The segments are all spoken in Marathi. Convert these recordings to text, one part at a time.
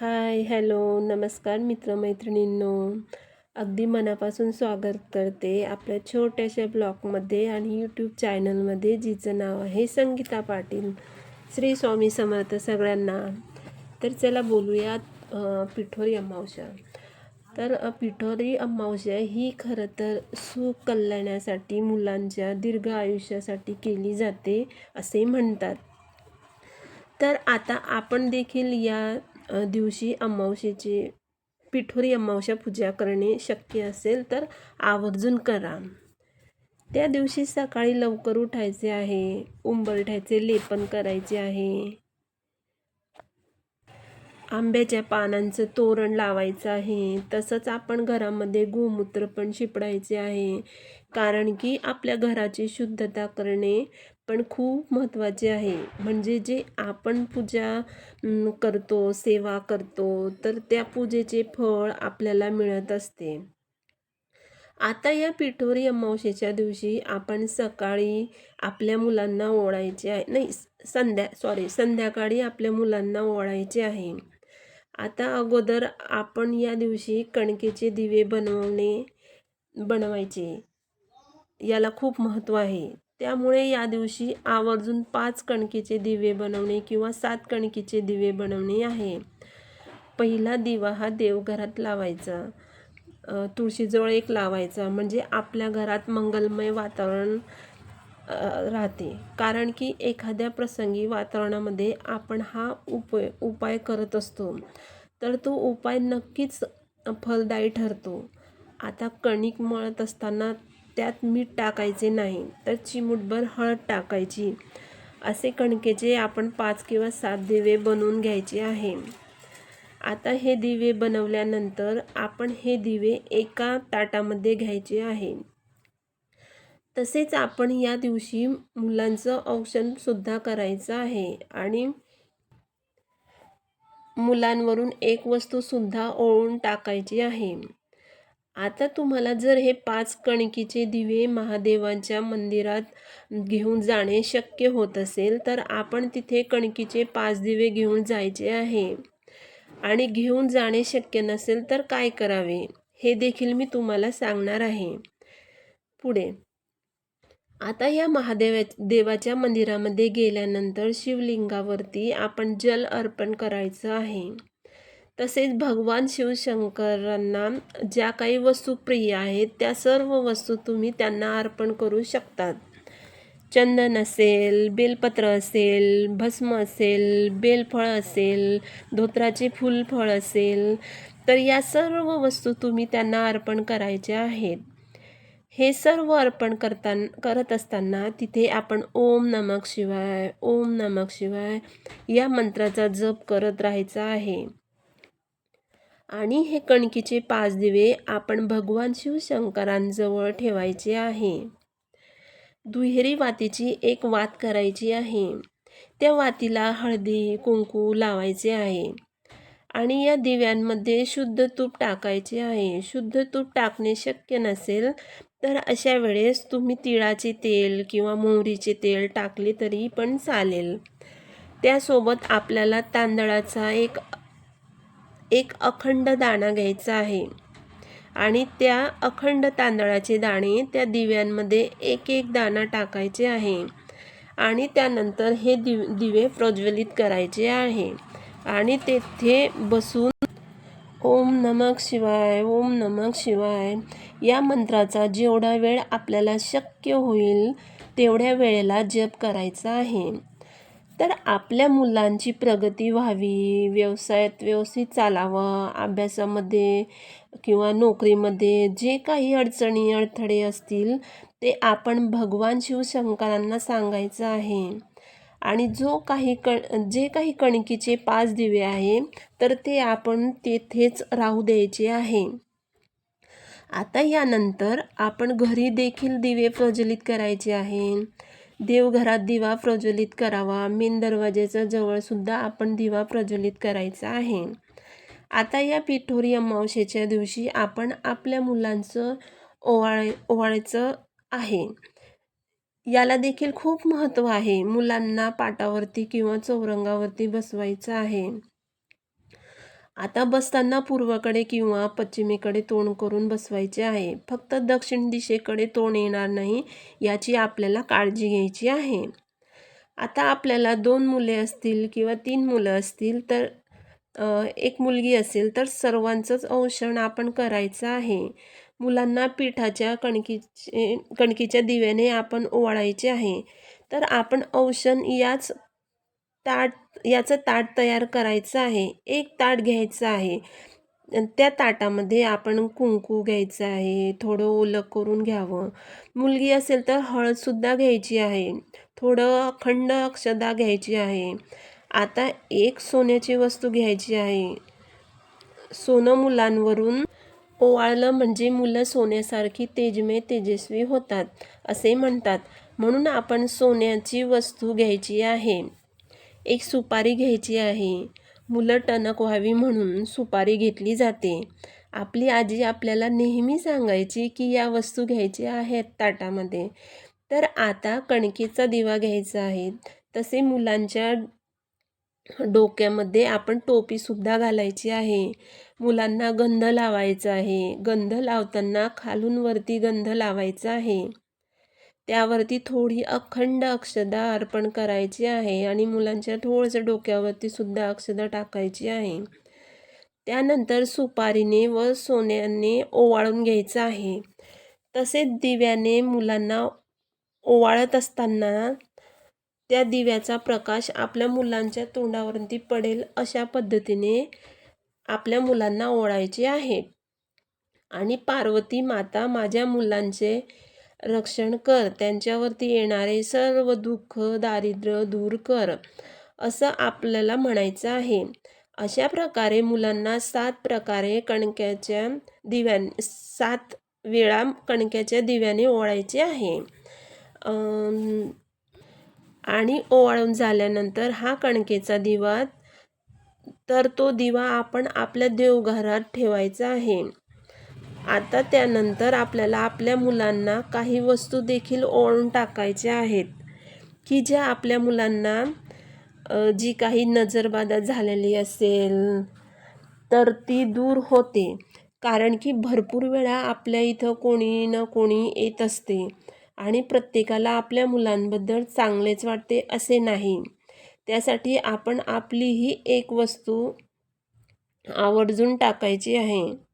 हाय हॅलो नमस्कार मित्रमैत्रिणींनो. अगदी मनापासून स्वागत करते आपल्या छोट्याशा ब्लॉगमध्ये आणि यूट्यूब चॅनलमध्ये जिचं नाव आहे संगीता पाटील. श्री स्वामी समर्थ सगळ्यांना. तर चला बोलूयात पिठोरी अमावस्या. तर पिठोरी अमावस्या ही खरं तर सुख कल्याणासाठी मुलांच्या दीर्घ आयुष्यासाठी केली जाते असे म्हणतात. तर आता आपण देखील या दिवशी अमावशेची पिठोरी अमावस्या पूजा करणे शक्य असेल तर आवर्जून करा. त्या दिवशी सकाळी लवकर उठायचे आहे उंबरठ्याचे लेपन करायचे आहे. आंब्याच्या पानांचं तोरण लावायचं आहे तसंच आपण घरामध्ये गोमूत्र पण शिपडायचे आहे. कारण की आपल्या घराची शुद्धता करणे पण खूप महत्त्वाचे आहे. म्हणजे जे आपण पूजा करतो सेवा करतो तर त्या पूजेचे फळ आपल्याला मिळत असते. आता या पिठोरी अमावशेच्या दिवशी आपण सकाळी आपल्या मुलांना ओळायचे आहे. नाही संध्या सॉरी संध्याकाळी आपल्या मुलांना ओळायचे आहे. आता अगोदर आपण या दिवशी कणकेचे दिवे बनवणे बनवायचे. याला खूप महत्त्व आहे. त्यामुळे या दिवशी आवर्जून पाच कणकेचे दिवे बनवणे किंवा सात कणकेचे दिवे बनवणे आहे. पहिला दिवा हा देवघरात लावायचा. तुळशीजवळ एक लावायचा. म्हणजे आपल्या घरात मंगलमय वातावरण राहते. कारण की एखाद्या प्रसंगी वातावरणामध्ये आपण हा उपाय उपाय करत असतो. तर तो उपाय नक्कीच फलदायी ठरतो. आता कणिक मळत असताना त्यात मीठ टाकायचे नाही तर चिमूटभर हळद टाकायची. असे कणकेचे आपण पाच किंवा सात दिवे बनवून घ्यायचे आहे. आता हे दिवे बनवल्यानंतर आपण हे दिवे एका ताटामध्ये घ्यायचे आहे. तसेच आपण या दिवशी मुलांचं औषण सुद्धा करायचं आहे आणि मुलांवरून एक वस्तूसुद्धा ओळून टाकायची आहे. आता तुम्हाला जर हे पाच कणकीचे दिवे महादेवांच्या मंदिरात घेऊन जाणे शक्य होत असेल तर आपण तिथे कणकीचे पाच दिवे घेऊन जायचे आहे. आणि घेऊन जाणे शक्य नसेल तर काय करावे? हे देखील मी तुम्हाला सांगणार आहे. पुढे. आता या महादेवा देवाच्या मंदिरामध्ये गेल्यानंतर शिवलिंगावरती आपण जल अर्पण करायचं आहे. तसेच भगवान शिवशंकरांना ज्या काही वस्तू प्रिय आहेत त्या सर्व वस्तू तुम्ही त्यांना अर्पण करू शकतात. चंदन असेल बेलपत्र असेल भस्म असेल बेलफळ असेल धोत्राचे फुलफळ असेल तर या सर्व वस्तू तुम्ही त्यांना अर्पण करायच्या आहेत. हे सर्व अर्पण करताना करत असताना तिथे आपण ओम नमक शिवाय ओम नमक शिवाय या मंत्राचा जप करत राहायचा आहे. आणि हे कणकीचे पाच दिवे आपण भगवान शिवशंकरांजवळ ठेवायचे आहे. दुहेरी वातीची एक वात करायची आहे. त्या वातीला हळदी कुंकू लावायचे आहे. आणि या दिव्यांमध्ये शुद्ध तूप टाकायचे आहे. शुद्ध तूप टाकणे शक्य नसेल तर अशा वेळेस तुम्ही तिळाचे तेल किंवा मोहरीचे तेल टाकले तरी पण चालेल. त्यासोबत आपल्याला तांदळाचा एक एक अखंड दाणा घ्यायचा आहे. आणि त्या अखंड तांदळाचे दाणे त्या दिव्यांमध्ये एक एक दाणा टाकायचे आहे. आणि त्यानंतर हे दिव दिवे प्रज्वलित करायचे आहे. आणि तेथे बसून ओम नमक शिवाय ओम नमक शिवाय या मंत्राचा जेवढा वेळ आपल्याला शक्य होईल तेवढ्या वेळेला जप करायचा आहे. तर आपल्या मुलांची प्रगती व्हावी व्यवसायात व्यवस्थित चालावं अभ्यासामध्ये किंवा नोकरीमध्ये जे काही अडचणी अडथळे असतील ते आपण भगवान शिवशंकरांना सांगायचं आहे. आणि जो काही कण जे काही कणकीचे पाच दिवे आहे तर ते आपण तेथेच राहू द्यायचे आहे. आता यानंतर आपण घरी देखील दिवे प्रज्वलित करायचे आहे देवघरात दिवा प्रज्वलित करावा. मेन दरवाज्याच्या जवळसुद्धा आपण दिवा प्रज्वलित करायचा आहे. आता या पिठोरी अमावशेच्या दिवशी आपण आपल्या मुलांचं ओवाळ ओवाळायचं आहे. याला देखील खूप महत्त्व आहे. मुलांना पाटावरती किंवा चौरंगावरती बसवायचं आहे. आता बसताना पूर्वकडे किंवा पश्चिमेकडे तोंड करून बसवायचे आहे. फक्त दक्षिण दिशेकडे तोंड येणार नाही याची आपल्याला काळजी घ्यायची आहे. आता आपल्याला दोन मुले असतील किंवा तीन मुलं असतील तर एक मुलगी असेल तर सर्वांचंच औषण आपण करायचं आहे. मुलांना पिठाच्या कणकीचे कणकीच्या दिव्याने आपण ओवाळायचे आहे. तर आपण औषण याच ताट याचं ताट तयार करायचं आहे. एक ताट घ्यायचं आहे. त्या ताटामध्ये आपण कुंकू घ्यायचं आहे. थोडं ओलं करून घ्यावं. मुलगी असेल तर हळदसुद्धा घ्यायची आहे. थोडं अखंड अक्षदा घ्यायची आहे. आता एक सोन्याची वस्तू घ्यायची आहे. सोनं मुलांवरून ओवाळलं म्हणजे मुलं सोन्यासारखी तेजमय तेजस्वी होतात असे म्हणतात. म्हणून आपण सोन्याची वस्तू घ्यायची आहे. एक सुपारी घ्यायची आहे. मुलं टणक व्हावी म्हणून सुपारी घेतली जाते. आपली आजी आपल्याला नेहमी सांगायची की या वस्तू घ्यायच्या आहेत ताटामध्ये. तर आता कणकेचा दिवा घ्यायचा आहे. तसे मुलांच्या डोक्यामध्ये आपण टोपीसुद्धा घालायची आहे. मुलांना गंध लावायचा आहे. गंध लावताना खालून वरती गंध लावायचा आहे. त्यावरती थोडी अखंड अक्षदा अर्पण करायची आहे आणि मुलांच्या थोडंसं डोक्यावरती सुद्धा अक्षदा टाकायची आहे. त्यानंतर सुपारीने व सोन्याने ओवाळून घ्यायचं आहे. तसेच दिव्याने मुलांना ओवाळत असताना त्या दिव्याचा प्रकाश आपल्या मुलांच्या तोंडावरती पडेल अशा पद्धतीने आपल्या मुलांना ओळायचे आहे. आणि पार्वती माता माझ्या मुलांचे रक्षण कर. त्यांच्यावरती येणारे सर्व दुःख दारिद्र्य दूर कर असं आपल्याला म्हणायचं आहे. अशा प्रकारे मुलांना सात प्रकारे कणक्याच्या दिव्या सात वेळा कणक्याच्या दिव्याने ओळायचे आहे. आणि ओवाळून झाल्यानंतर हा कणकेचा दिवा तर तो दिवा आपण आपल्या देवघरात ठेवायचा आहे. आता त्यानंतर आपल्याला आपल्या मुलांना काही वस्तू देखील ओळून टाकायच्या आहेत. की ज्या आपल्या मुलांना जी काही नजरबाधा झालेली असेल तर ती दूर होते. कारण की भरपूर वेळा आपल्या इथं कोणी ना कोणी येत असते आणि प्रत्येकाला आपल्या मुलांबद्दल चांगलेच वाटते असे नाही. त्यासाठी आपण आपली ही एक वस्तू आवर्जून टाकायची आहे.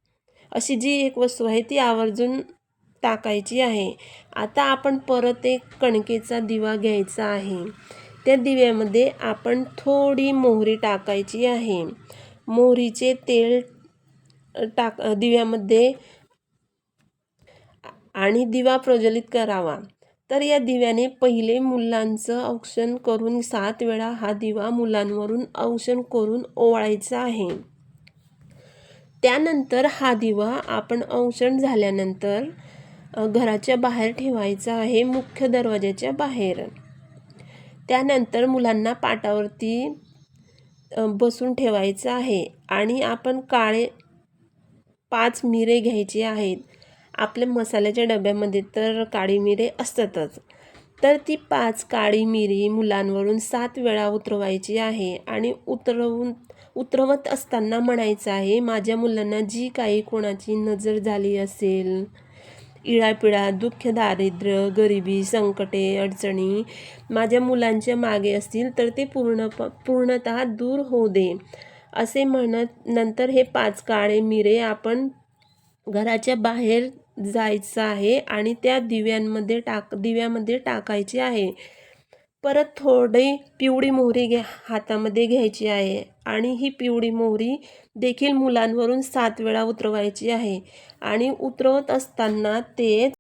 अशी जी एक वस्तू आहे ती आवर्जून टाकायची आहे. आता आपण परत एक कणकेचा दिवा घ्यायचा आहे. त्या दिव्यामध्ये आपण थोडी मोहरी टाकायची आहे. मोहरीचे तेल टाक दिव्यामध्ये आणि दिवा प्रज्वलित करावा. तर या दिव्याने पहिले मुलांचं औक्षण करून सात वेळा हा दिवा मुलांवरून औक्षण करून ओवाळायचा आहे. त्यानंतर हा दिवा आपण औषण झाल्यानंतर घराच्या बाहेर ठेवायचा आहे मुख्य दरवाजाच्या बाहेर. त्यानंतर मुलांना पाटावरती बसून ठेवायचं आहे आणि आपण काळे पाच मिरे घ्यायचे आहेत. आपल्या मसाल्याच्या डब्यामध्ये तर काळी मिरे असतातच. तर ती पाच काळी मिरी मुलांवरून सात वेळा उतरवायची आहे आणि उतरवून उतरवत असताना म्हणायचं आहे माझ्या मुलांना जी काही कोणाची नजर झाली असेल इळापिळा दुःख दारिद्र्य गरिबी संकटे अडचणी माझ्या मुलांच्या मागे असतील तर ते पूर्ण पूर्णत दूर होऊ दे. असे म्हणत नंतर हे पाच काळे मिरे आपण घराच्या बाहेर जायचं आहे आणि त्या दिव्यांमध्ये टाक दिव्यामध्ये टाकायचे आहे. परत थोडी पिवळी मोहरी घ्या हातामध्ये घ्यायची आहे. आणि ही पिवळी मोहरी देखील मुलांवरून सात वेळा उतरवायची आहे. आणि उतरवत असताना तेच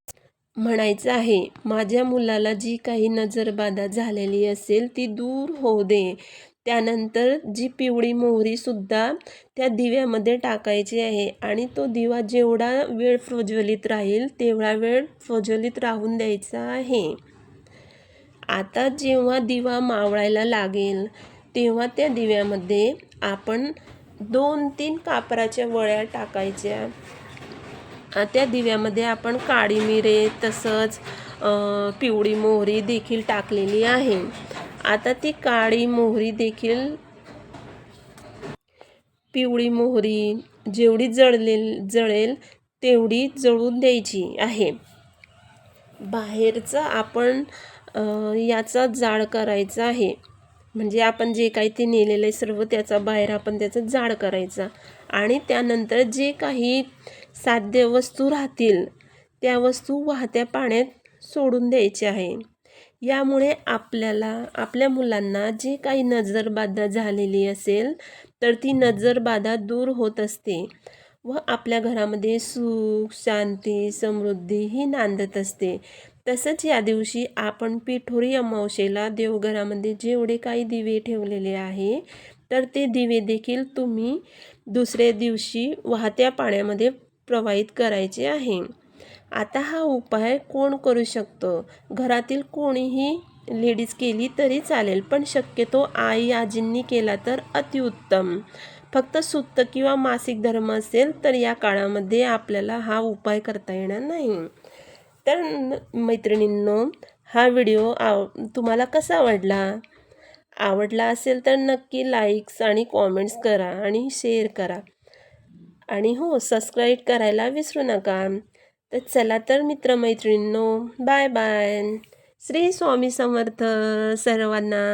म्हणायचं आहे माझ्या मुलाला जी काही नजरबाधा झालेली असेल ती दूर होऊ दे. त्यानंतर जी पिवळी मोहरीसुद्धा त्या दिव्यामध्ये टाकायची आहे आणि तो दिवा जेवढा वेळ प्रज्वलित राहील तेवढा वेळ प्रज्वलित राहून द्यायचा आहे. आता जेव्हा दिवा मावळायला लागेल तेव्हा त्या दिव्यामध्ये आपण दोन तीन कापराच्या वळ्या टाकायच्या. त्या दिव्यामध्ये आपण काळी मिरे तसंच पिवळी मोहरी देखील टाकलेली आहे. आता ती काळी मोहरी देखील पिवळी मोहरी जेवढी जळलेल जळेल तेवढी जळून द्यायची आहे. बाहेरचं आपण याचा जाळ करायचा आहे. म्हणजे आपण जे काही ते नेलेलं आहे सर्व त्याचा बाहेर आपण त्याचा जाळ करायचा. आणि त्यानंतर जे काही साध्य वस्तू राहतील त्या वस्तू वाहत्या पाण्यात सोडून द्यायच्या आहे. यामुळे आपल्याला आपल्या मुलांना जे काही नजरबाधा झालेली असेल तर ती नजरबाधा दूर होत असते व आपल्या घरामध्ये सुख शांती समृद्धी ही नांदत असते. तसंच या दिवशी आपण पिठोरी अमावशेला देवघरामध्ये जेवढे काही दिवे ठेवलेले आहे तर ते दिवे देखील तुम्ही दुसऱ्या दिवशी वाहत्या पाण्यामध्ये प्रवाहित करायचे आहे. आता हा उपाय कोण करू शकतो? घरातील कोणीही लेडीज केली तरी चालेल पण शक्यतो आई आजींनी केला तर अतिउत्तम. फक्त सुत्त किंवा मासिक धर्म असेल तर या काळामध्ये आपल्याला हा उपाय करता येणार नाही. तर मैत्रिणींनो हा व्हिडिओ आव तुम्हाला कसा आवडला? आवडला असेल तर नक्की लाईक्स आणि कॉमेंट्स करा आणि शेअर करा. आणि हो सबस्क्राईब करायला विसरू नका. तर चला तर मित्रमैत्रिणींनो बाय बाय श्री स्वामी समर्थ सर्वांना.